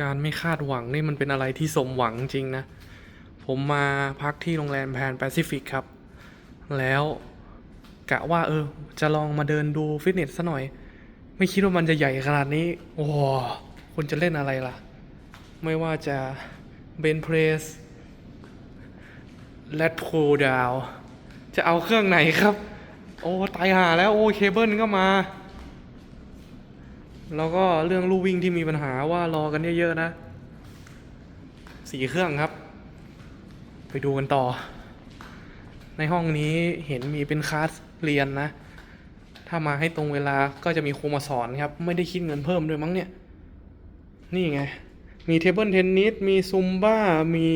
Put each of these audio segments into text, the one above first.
การไม่คาดหวังนี่มันเป็นอะไรที่สมหวังจริงนะ ผมมาพักที่โรงแรมแพนแปซิฟิกครับ แล้วกะว่าเออ จะลองมาเดินดูฟิตเนสซะหน่อย ไม่คิดว่ามันจะใหญ่ขนาดนี้ โอ้โหคุณจะเล่นอะไรล่ะ ไม่ว่าจะเบนเพรสและโพดาว จะเอาเครื่องไหนครับ โอ้ ตายหาแล้ว โอ้ เคเบิลก็มา แล้วก็เรื่องลู่วิ่งที่มีปัญหาว่ารอกันเยอะๆนะสี่เครื่องครับ ไปดูกันต่อ ในห้องนี้เห็นมีเป็นคลาสเรียนนะ ถ้ามาให้ตรงเวลาก็จะมีครูมาสอนครับ ไม่ได้คิดเงินเพิ่มด้วยมั้งเนี่ย นี่ไง มีเทเบิลเทนนิส มีซุมบ้า มี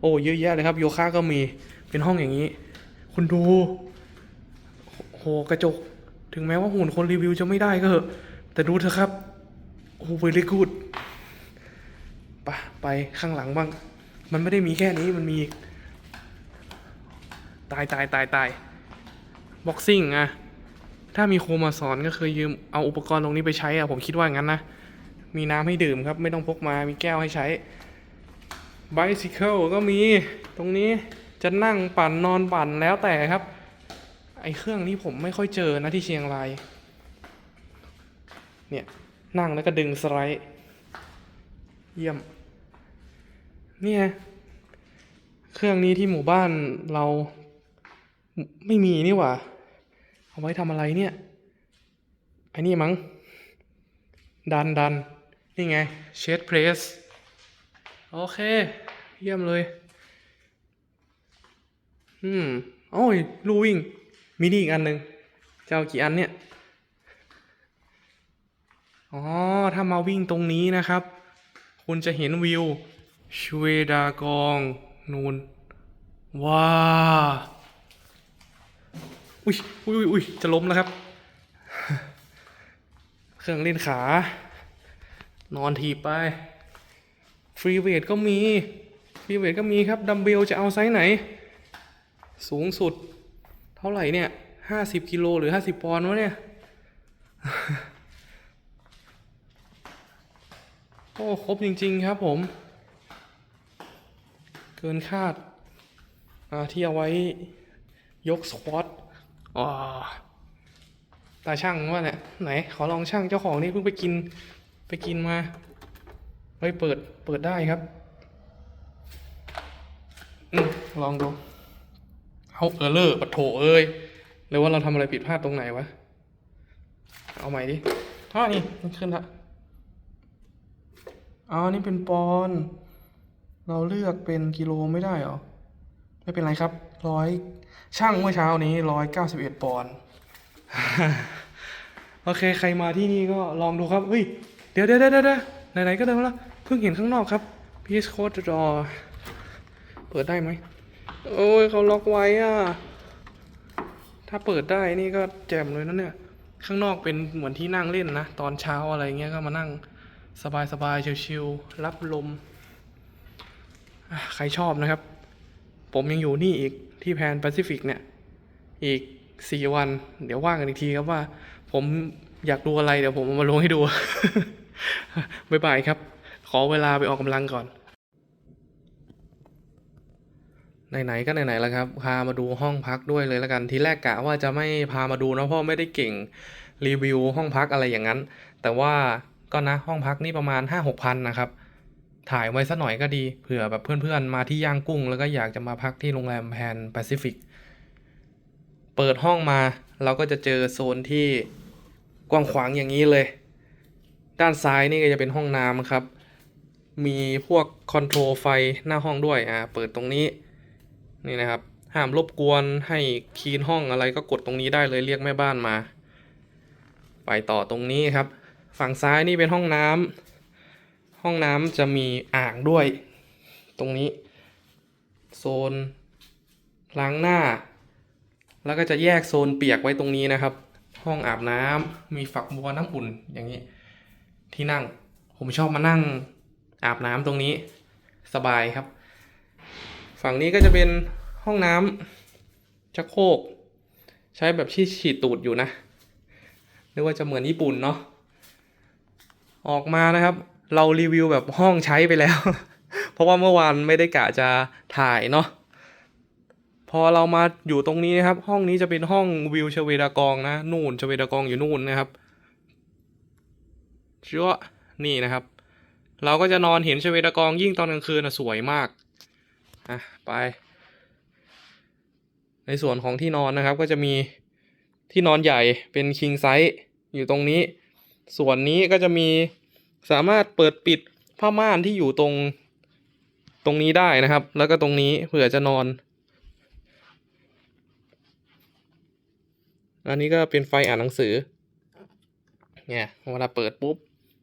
โอ้เยอะแยะเลยครับ โยคะก็มี เป็นห้องอย่างนี้ คุณดู โหกระจก ถึงแม้ว่าหุ่นคนรีวิวจะไม่ได้ก็เถอะ แต่ดูเถอะครับ โอ้เวลี่กูดปะไปข้างหลังบ้าง มันไม่ได้มีแค่นี้มันมี ตายตายตายตายบ็อกซิ่งอะถ้ามีโครมาสอนก็คือยืมเอาอุปกรณ์ตรงนี้ไปใช้อะผมคิดว่างั้นนะ มีน้ำให้ดื่มครับ ไม่ต้องพกมามีแก้วให้ใช้ bicycle ก็มีตรงนี้จะนั่งปั่นนอนปั่นแล้วแต่ครับ ไอ้เครื่องนี้ผมไม่ค่อยเจอนะที่เชียงราย เนี่ย นั่งแล้วก็ดึงสไลด์ เยี่ยม เนี่ย เครื่องนี้ที่หมู่บ้านเราไม่มีนี่หว่า เอาไว้ทำอะไรเนี่ยไอ้นี่มั้ง ดันดันนี่ไง เชดเพรส โอเค เยี่ยมเลย อืม โอ้ย ลูวิ่ง มีนี่อีกอันหนึ่งจะเอากี่อันเนี่ย อ๋อ ถ้ามาวิ่งตรงนี้นะครับ คุณจะเห็นวิวชเวดากองนูนว้าอุ้ยอุ้ยอุ้ยอุ้ยจะล้มแล้วครับ เครื่องเล่นขา นอนทีบไป ฟรีเวทก็มี ฟรีเวทก็มีครับ ดัมเบลจะเอาไซส์ไหน สูงสุด เท่าไหร่เนี่ยห้าสิบกิโลหรือห้าสิบปอนด์วะเนี่ย โอ้ครบจริง ๆ ครับผม เกินคาดอ่าที่เอาไว้ยกสควอตอ๋อตาช่างว่าเนี่ยไหน ขอลองช่างเจ้าของนี่เพิ่งไปกินไปกินมาเฮ้ยเปิดเปิดได้ครับอลองดูเอาเออเลอร์ปะโถเอ้ยหรือว่าเราทำอะไรผิดพลาดตรงไหนวะ เอาใหม่ดิท่านี่มันขึ้นละ อ๋อนี่เป็นปอน เราเลือกเป็นกิโลไม่ได้เหรอ ไม่เป็นไรครับ ร้อยช่างเมื่อเช้านี้ร้อยเก้าสิบเอ็ดปอนโอเค ใครมาที่นี่ก็ลองดูครับ เฮ้ย เดี๋ยวเดี๋ยวเดี๋ยวเดี๋ยวไหนๆก็เดินมาแล้วเพิ่งเห็นข้างนอกครับ PS Code Door เปิดได้ไหม โอ้ยเขาล็อกไว้อะ ถ้าเปิดได้นี่ก็แจ่มเลยนะเนี่ย ข้างนอกเป็นเหมือนที่นั่งเล่นนะ ตอนเช้าอะไรเงี้ยก็มานั่ง สบายๆชิวๆรับลม ใครชอบนะครับ ผมยังอยู่นี่อีกที่แพนแปซิฟิกเนี่ย อีกสี่วัน เดี๋ยวว่างกันอีกทีครับว่า ผมอยากดูอะไร เดี๋ยวผมเอามาลงให้ดู บ๊ายบายครับ ขอเวลาไปออกกำลังก่อน ไหนๆก็ไหนๆแล้วครับ พามาดูห้องพักด้วยเลยแล้วกัน ทีแรกกะว่าจะไม่พามาดูนะเพราะไม่ได้เก่งรีวิวห้องพักอะไรอย่างนั้น แต่ว่า็นะห้องพักนี่ประมาณ 5 6พันนะครับ ถ่ายไว้สักหน่อยก็ดีเผื่อแบบเพื่อนๆ มาที่ย่างกุ้ง แล้วก็อยากจะมาพักที่โรงแรมแพนแปซิฟิกเปิดห้องมาเราก็จะเจอโซนที่กว้างขวางอย่างนี้เลย ด้านซ้ายนี่ก็จะเป็นห้องน้ำครับ มีพวกคอนโทรลไฟหน้าห้องด้วยอ่าเปิดตรงนี้นี่นะครับห้ามรบกวนให้คีนห้องอะไรก็กดตรงนี้ได้เลยเรียกแม่บ้านมา ไปต่อตรงนี้ครับ ฝั่งซ้ายนี่เป็นห้องน้ำห้องน้ำจะมีอ่างด้วย ตรงนี้ โซนล้างหน้า แล้วก็จะแยกโซนเปียกไว้ตรงนี้นะครับ ห้องอาบน้ำมีฝักบัวน้ำอุ่นอย่างนี้ ที่นั่งผมชอบมานั่งอาบน้ำตรงนี้สบายครับ ฝั่งนี้ก็จะเป็นห้องน้ำชักโครกใช้แบบที่ฉีดตูดอยู่นะนึกว่าจะเหมือนญี่ปุ่นเนาะ ออกมานะครับ เรารีวิวแบบห้องใช้ไปแล้ว เพราะว่าเมื่อวานไม่ได้กะจะถ่ายเนาะพอเรามาอยู่ตรงนี้นะครับ ห้องนี้จะเป็นห้องวิวชเวดากองนะนู่นชเวดากองอยู่นู่นนะครับเชื่อนี่นะครับ เราก็จะนอนเห็นชเวดากองยิ่งตอนกลางคืนนะสวยมากอะไป ในส่วนของที่นอนนะครับก็จะมีที่นอนใหญ่เป็นคิงไซส์อยู่ตรงนี้ ส่วนนี้ก็จะมีสามารถเปิดปิดผ้าม่านที่อยู่ตรงตรงนี้ได้นะครับ แล้วก็ตรงนี้เผื่อจะนอน อันนี้ก็เป็นไฟอ่านหนังสือ เนี่ยเวลาเปิดปุ๊บ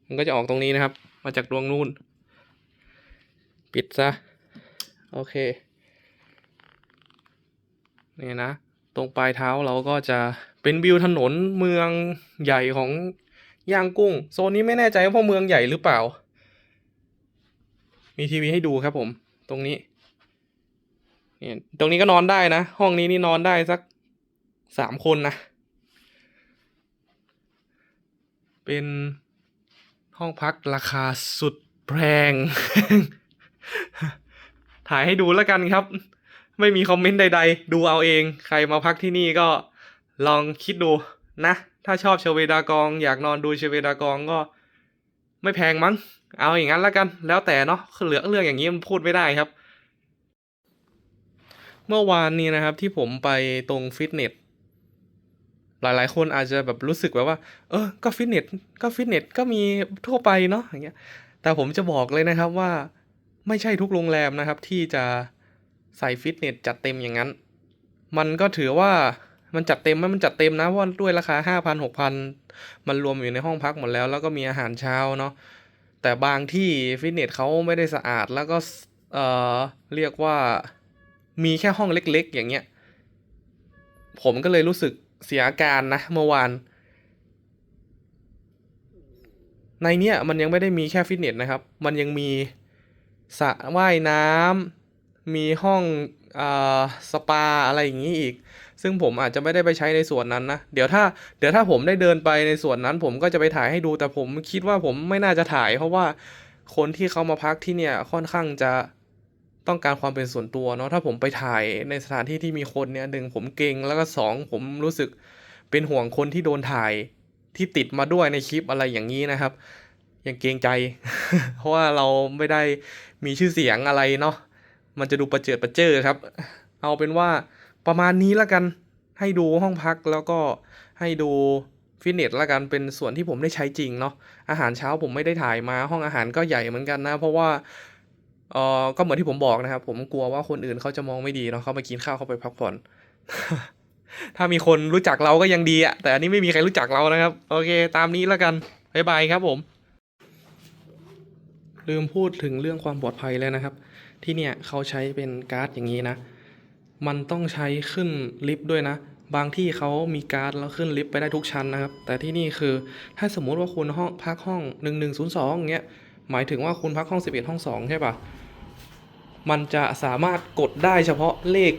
มันก็จะออกตรงนี้นะครับ มาจากดวงนู่น ปิดซะ โอเค นี่นะ ตรงปลายเท้าเราก็จะเป็นวิวถนนเมืองใหญ่ของ ย่างกุ้ง โซนนี้ไม่แน่ใจว่าพราะเมืองใหญ่หรือเปล่า มีทีวีให้ดูครับผม ตรงนี้เนี่ยตรงนี้ก็นอนได้นะ ห้องนี้นี่นอนได้สักสามคนนะ เป็นห้องพักราคาสุดแพง ถ่ายให้ดูแล้วกันครับ ไม่มีคอมเมนต์ใด ๆ ดูเอาเอง ใครมาพักที่นี่ก็ลองคิดดูนะ ถ้าชอบเชเวดากอง อยากนอนดูเชเวดากองก็ไม่แพงมั้ง เอาอย่างนั้นแล้วกัน แล้วแต่เนาะเหลือเรื่องอย่างนี้มันพูดไม่ได้ครับ เมื่อวานนี้นะครับที่ผมไปตรงฟิตเนสหลายๆ คนอาจจะแบบรู้สึกแบบว่า เออ ก็ฟิตเนส ก็ฟิตเนส ก็มีทั่วไปเนาะ อย่างเงี้ย แต่ผมจะบอกเลยนะครับว่าไม่ใช่ทุกโรงแรมนะครับที่จะใส่ฟิตเนสจัดเต็มอย่างนั้น มันก็ถือว่า มันจัดเต็มไหมมันจัดเต็มนะเพราะว่าด้วยราคาห้าพันหกพันมันรวมอยู่ในห้องพักหมดแล้ว แล้วก็มีอาหารเช้าเนาะแต่บางที่ฟิตเนสเขาไม่ได้สะอาดแล้วก็เอ่อเรียกว่ามีแค่ห้องเล็กๆ อย่างเงี้ย ผมก็เลยรู้สึกเสียอาการนะเมื่อวาน ในเนี้ยมันยังไม่ได้มีแค่ฟิตเนสนะครับ มันยังมีสระว่ายน้ำมีห้องอ่าสปาอะไรอย่างนี้อีก ซึ่งผมอาจจะไม่ได้ไปใช้ในส่วนนั้นนะ เดี๋ยวถ้าเดี๋ยวถ้าผมได้เดินไปในส่วนนั้น ผมก็จะไปถ่ายให้ดู แต่ผมคิดว่าผมไม่น่าจะถ่าย เพราะว่าคนที่เขามาพักที่เนี่ยค่อนข้างจะต้องการความเป็นส่วนตัวเนาะถ้าผมไปถ่ายในสถานที่ที่มีคนเนี่ยหนึ่งผมเกรงแล้วก็สองผมรู้สึกเป็นห่วงคนที่โดนถ่ายที่ติดมาด้วยในคลิปอะไรอย่างนี้นะครับ ยังเกรงใจ เพราะว่าเราไม่ได้มีชื่อเสียงอะไรเนาะมันจะดูประเจิดประเจิอครับ เอาเป็นว่า ประมาณนี้ละกันให้ดูห้องพักแล้วก็ให้ดูฟิตเนสละกันเป็นส่วนที่ผมได้ใช้จริงเนาะอาหารเช้าผมไม่ได้ถ่ายมาห้องอาหารก็ใหญ่เหมือนกันนะ เพราะว่าเออก็เหมือนที่ผมบอกนะครับ ผมกลัวว่าคนอื่นเขาจะมองไม่ดีเนาะเขามากินข้าวเขาไปพักผ่อนถ้ามีคนรู้จักเราก็ยังดีอะแต่อันนี้ไม่มีใครรู้จักเรานะครับ โอเค ตามนี้แล้วกันบ๊ายบายครับผม ลืมพูดถึงเรื่องความปลอดภัยแล้วนะครับ ที่เนี่ยเขาใช้เป็นการ์ดอย่างนี้นะ มันต้องใช้ขึ้นลิฟต์ด้วยนะ บางที่เขามีการ์ดแล้วขึ้นลิฟต์ไปได้ทุกชั้นนะครับ แต่ที่นี่คือถ้าสมมุติว่าคุณห้องพักห้อง 1102อย่างเงี้ยหมายถึงว่าคุณพักห้อง 11 ห้อง 2 ใช่ปะมันจะสามารถกดได้เฉพาะเลข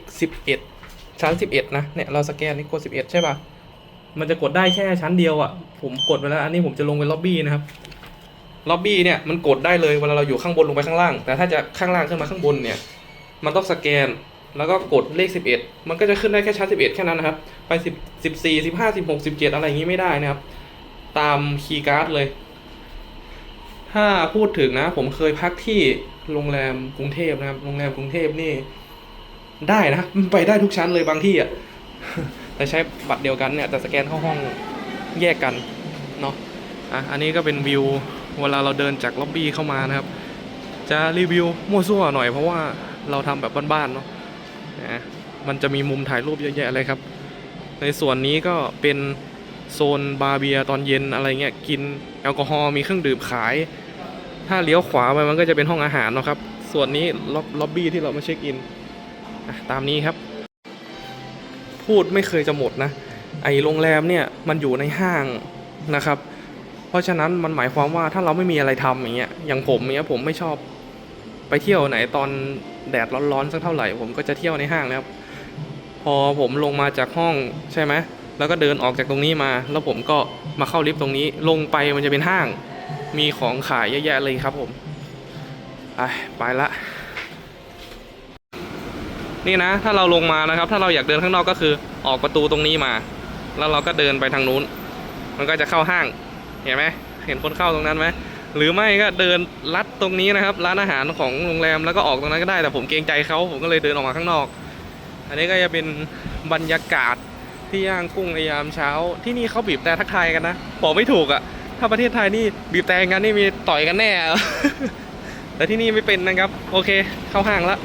11 ชั้น 11 นะ เนี่ย เราสแกนนี่กด 11 ใช่ปะมันจะกดได้แค่ชั้นเดียวอะ่ะ ผมกดไปแล้ว อันนี้ผมจะลงไปล็อบบี้นะครับ ล็อบบี้เนี่ยมันกดได้เลยเวลาเราอยู่ข้างบนลงไปข้างล่าง แต่ถ้าจะข้างล่างขึ้นมาข้างบนเนี่ย มันต้องสแกน แล้วก็กดเลข 11 มันก็จะขึ้นได้แค่ชั้น11 แค่นั้นนะครับ ไป10 14 15 16 17 อะไรอย่างนี้ไม่ได้นะครับ ตามคีย์การ์ดเลย ถ้าพูดถึงนะ ผมเคยพักที่โรงแรมกรุงเทพนะครับ โรงแรมกรุงเทพนี่ ได้นะ ไปได้ทุกชั้นเลยบางที่อะ แต่ใช้บัตรเดียวกันเนี่ยแต่สแกนเข้าห้องแยกกันเนาะ อะ อันนี้ก็เป็นวิว เวลาเราเดินจากล็อบบี้เข้ามานะครับ จะรีวิวมั่วซั่วหน่อยเพราะว่าเราทำแบบบ้านๆเนาะ นะมันจะมีมุมถ่ายรูปเยอะแยะเลยครับ ในส่วนนี้ก็เป็นโซนบาร์เบียตอนเย็นอะไรเงี้ยกินแอลกอฮอล์มีเครื่องดื่มขาย ถ้าเลี้ยวขวาไปมันก็จะเป็นห้องอาหารนะครับ ส่วนนี้ล็อบล็อบบี้ที่เรามาเช็คอินตามนี้ครับ พูดไม่เคยจะหมดนะ ไอโรงแรมเนี่ยมันอยู่ในห้างนะครับ เพราะฉะนั้นมันหมายความว่าถ้าเราไม่มีอะไรทำอย่างเงี้ยอย่างผมเนี้ยผมไม่ชอบ ไปเที่ยวไหนตอนแดดร้อนๆสักเท่าไหร่ ผมก็จะเที่ยวในห้างแล้วพอผมลงมาจากห้องใช่ไหมแล้วก็เดินออกจากตรงนี้มา แล้วผมก็มาเข้าลิฟต์ตรงนี้ ลงไปมันจะเป็นห้าง มีของขายเยอะแยะเลยครับผมไปละนี่นะ ถ้าเราลงมานะครับ ถ้าเราอยากเดินข้างนอกก็คือออกประตูตรงนี้มา แล้วเราก็เดินไปทางนู้น มันก็จะเข้าห้าง เห็นไหมเห็นคนเข้าตรงนั้นไหม หรือไม่ก็เดินลัดตรงนี้นะครับ ร้านอาหารของโรงแรมแล้วก็ออกตรงนั้นก็ได้แต่ผมเกรงใจเขาผมก็เลยเดินออกมาข้างนอก อันนี้ก็จะเป็นบรรยากาศที่ย่างกุ้งในยามเช้า ที่นี่เขาบีบแต่ทักทายกันนะบอกไม่ถูกอะ่ะ ถ้าประเทศไทยนี่บีบแต่กันนี่มีต่อยกันแน่แต่ที่นี่ไม่เป็นนะครับ โอเค เข้าห้างแล้ว